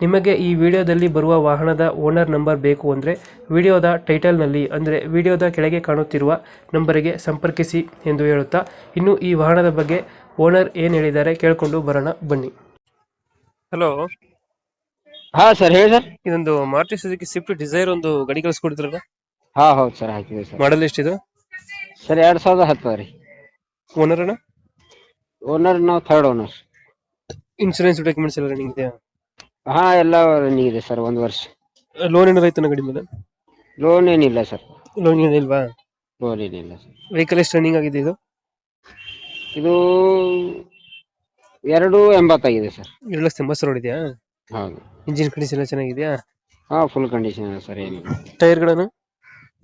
ನಿಮಗೆ ಈ ವಿಡಿಯೋದಲ್ಲಿ ಬರುವ ವಾಹನದ ಓನರ್ ನಂಬರ್ ಬೇಕು ಅಂದರೆ ವಿಡಿಯೋದ ಟೈಟಲ್ನಲ್ಲಿ ಅಂದರೆ ವಿಡಿಯೋದ ಕೆಳಗೆ ಕಾಣುತ್ತಿರುವ ನಂಬರಿಗೆ ಸಂಪರ್ಕಿಸಿ ಎಂದು ಹೇಳುತ್ತಾ ಇನ್ನು ಈ ವಾಹನದ ಬಗ್ಗೆ ಓನರ್ ಏನು ಹೇಳಿದ್ದಾರೆ ಕೇಳಿಕೊಂಡು ಬರೋಣ ಬನ್ನಿ. ಹಲೋ. ಹಾ ಸರ್ ಹೇಳಿ ಸರ್. ಇದೊಂದು ಮಾರುತಿ ಸುಜುಕಿ ಸ್ವಿಫ್ಟ್ ಡಿಸೈರ್ ಒಂದು ಗಡಿ ಕಳಿಸ್ಕೊಡ್ತಿರಲ್ಲ ಹಾ ಹೌದು ಸರ್ ಹಾಕಿದೆ ಸರ್. ಮಾಡಲ್ ಎಷ್ಟಿದು? ಸರ್ ಎರಡ್ ಸಾವಿರದ ಹತ್ತು ರೀ. ಓನರ್ ಅಣ್ಣ? ಓನರ್ ನಾವು ಥರ್ಡ್ ಓನರ್ ಇನ್ಶೂರೆನ್ಸ್ ಡಾಕ್ಯುಮೆಂಟ್ಸ್ ಎಲ್ಲ ರನ್ನಿಂಗ್ ಇದೆಯಾ? ಹಾ ಎಲ್ಲ ರನ್ನಿಂಗ್ ಇದೆ ಸರ್ ಒಂದು ವರ್ಷ. ಲೋನ್ ಏನಾರ ರೈತನ ಗಾಡಿ ಮೇಲೆ? ಲೋನ್ ಏನಿಲ್ಲ ಸರ್ ಲೋನ್ ಏನಿಲ್ವಾ ಲೋನ್ ಏನಿಲ್ಲ ಸರ್ ವೆಹಿಕಲ್ ಎಷ್ಟು ರನ್ನಿಂಗ್ ಆಗಿದೆ ಇದು? ಇದು ಎರಡು ಎಂಬತ್ತಾಗಿದೆ ಸರ್ ಎರಡು ಲಕ್ಷ ಎಂಬತ್ತು ಸಾವಿರ ಇದೆಯಾ ಹೌದು. ಇಂಜಿನ್ ಕಂಡೀಷನ್ ಎಲ್ಲ ಚೆನ್ನಾಗಿದೆಯಾ? ಹಾ ಫುಲ್ ಕಂಡೀಷನ್ ಇದೆ ಸರ್ ಏನಿಲ್ಲ. ಟೈರ್ಗಳನ್ನು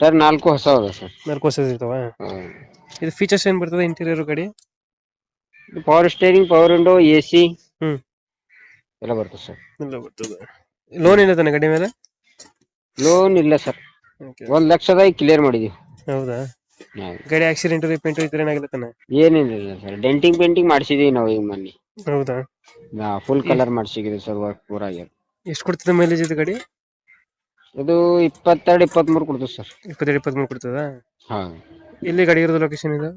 ಟೈರ್ ನಾಲ್ಕು ಹೊಸ ಅದ ಸರ್ ನಾಲ್ಕು ಹೊಸ ಇರ್ತಾವ? ಹೌದು. ಇದು ಫೀಚರ್ಸ್ ಏನ್ ಬರ್ತದೆ ಇಂಟೀರಿಯರ್ ಗಾಡಿ? ಇದು power steering power window A C hmm. ಎಲ್ಲ ಬರ್ತದೆ ಸರ್. ಎಲ್ಲ ಬರ್ತದೆ. ಲೋನ್ ಏನತಾನೆ ಗಾಡಿ ಮೇಲೆ? ಲೋನ್ ಇಲ್ಲ ಸರ್. ಒಂದ್ ಲಕ್ಷದ ಕ್ಲಿಯರ್ ಮಾಡಿದೀವಿ. ಹೌದಾ? ಹೌದು. ಗಾಡಿ ಆಕ್ಸಿಡೆಂಟ್ ರಿಪೇಂಟ್ ತರ ಏನಾಗಿಲ್ಲ ತಾನೆ ಏನೇನಿಲ್ಲ ಸರ್. ಡೆಂಟಿಂಗ್ ಪೇಂಟಿಂಗ್ ಮಾಡಿಸಿದೀವಿ ನಾವು ಈಗ ಮೊನ್ನೆ. ಹೌದಾ? ನಾ ಫುಲ್ ಕಲರ್ ಮಾಡಿಸಿದ್ದೀವಿ ಸರ್ ವರ್ಕ್ ಪೂರ ಆಗಿದೆ ಎಷ್ಟು ಕೊಡ್ತದೆ ಮೈಲೇಜ್ ಇದು ಗಾಡಿ? ಇದು ಇಪ್ಪತ್ತೆರಡು ಇಪ್ಪತ್ಮೂರು ಕೊಡ್ತದೆ ಸರ್. ಇಪ್ಪತ್ತೆರಡು ಇಪ್ಪತ್ಮೂರು ಕೊಡ್ತದ? ಹಾ. ಇಲ್ಲಿ ಗಾಡಿ ಇರೋದು ಲೊಕೇಶನ್ ಇದು?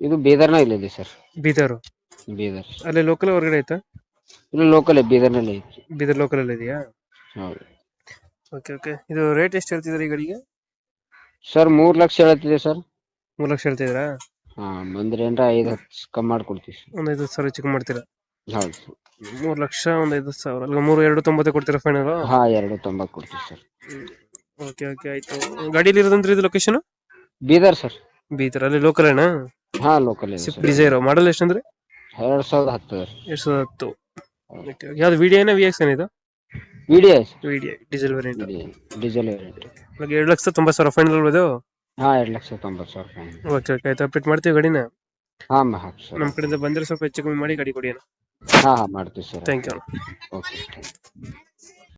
ಇದು ಬೀದರ್ನ ಇಲ್ಲಿದೆ ಸರ್. ಬೀದರ್. ಬೀದರ್. ಅಲ್ಲಿ ಲೋಕಲ್ ಹೊರಗಡೆ ಆಯ್ತಾ? ಇದು ಲೋಕಲ್ ಬೀದರ್ನಲ್ಲಿ ಐತಿ. ಬೀದರ್ ಲೋಕಲ್ ಅಲ್ಲಿ ಇದೆಯಾ? ಹೌದು. ಓಕೆ ಓಕೆ ಇದು ರೇಟ್ ಎಷ್ಟು ಹೇಳ್ತಿದ್ದಾರೆ ಈ ಗಾಡಿಗೆ ಸರ್ ಮೂರ್ ಲಕ್ಷ ಹೇಳ್ತಿದೆ ಸರ್ ಮೂರ್ ಲಕ್ಷ ಹೇಳ್ತಿದ್ರಾ ಹಾ ಬಂದ್ರೆ ಏನ್ರ ಐದು ಹತ್ತು ಕಮ್ಮಿ ಮಾಡ್ಕೊಡ್ತೀವಿ ಸರ್ ಒಂದ್ ಐದು ಸಾವಿರ ಚಿಕ್ಕ ಮಾಡ್ತೀರಾ? ಹೌದು ಮೂರ್ ಮೂರು ಲಕ್ಷ ಒಂದ್ ಐದು ಸಾವಿರ. ಅಲ್ಲ ಮೂರು ಎರಡು ತೊಂಬತ್ತು ಕೊಡ್ತೀರಾ ಫೈನಲ್ ಹಾ ಎರಡು ತೊಂಬತ್ತು ಕೊಡ್ತೀವಿ ಸರ್ ಓಕೆ ಓಕೆ ಆಯ್ತು. ಗಾಡಿಲಿ ಇರೋದಂದ್ರೆ ಇದು ಲೊಕೇಶನ್ ಬೀದರ್ ಸರ್ ಬೀದರ್ ಅಲ್ಲಿ ಲೋಕಲ್ ಏನಾ? ಹಾ ಲೋಕಲ್ ಇದೆ ಸ್ವಿಫ್ಟ್ ಸರ್ ಡಿಸೈರ್ ಮಾಡಲ್ ಎಷ್ಟಂದ್ರೆ? ಎರಡ್ ಸಾವಿರದ ಹತ್ತು ಎರಡ್ ಸಾವಿರದ ಹತ್ತು. ಯಾವ್ದು ವಿಡಿಯೋ ಏನೋ ವಿಎಕ್ಸ್ ಏನಿದು video video diesel variant diesel variant ಇವಾಗ ಎರಡು ಲಕ್ಷ ತೊಂಬತ್ತು ಸಾವಿರ ಫೈನಲ್ ಇದು? ಹಾ ಎರಡ್ ಲಕ್ಷ ತೊಂಬತ್ತು ಸಾವಿರ ರೂಪಾಯಿ ಓಕೆ ಓಕೆ. ಆಯ್ತು ಅಪ್ಡೇಟ್ ಮಾಡ್ತೀವಿ ಗಾಡಿನ? ಹಾ ಸರ್. ನಮ್ಮ ಕಡೆಯಿಂದ ಬಂದ್ರೆ ಸ್ವಲ್ಪ ಹೆಚ್ಚು ಕಮ್ಮಿ ಮಾಡಿ ಗಾಡಿ ಕೊಡಿ ಹಾ ಹಾಂ ಮಾಡ್ತೀವಿ ಸರ್. Thank you. ಓಕೆ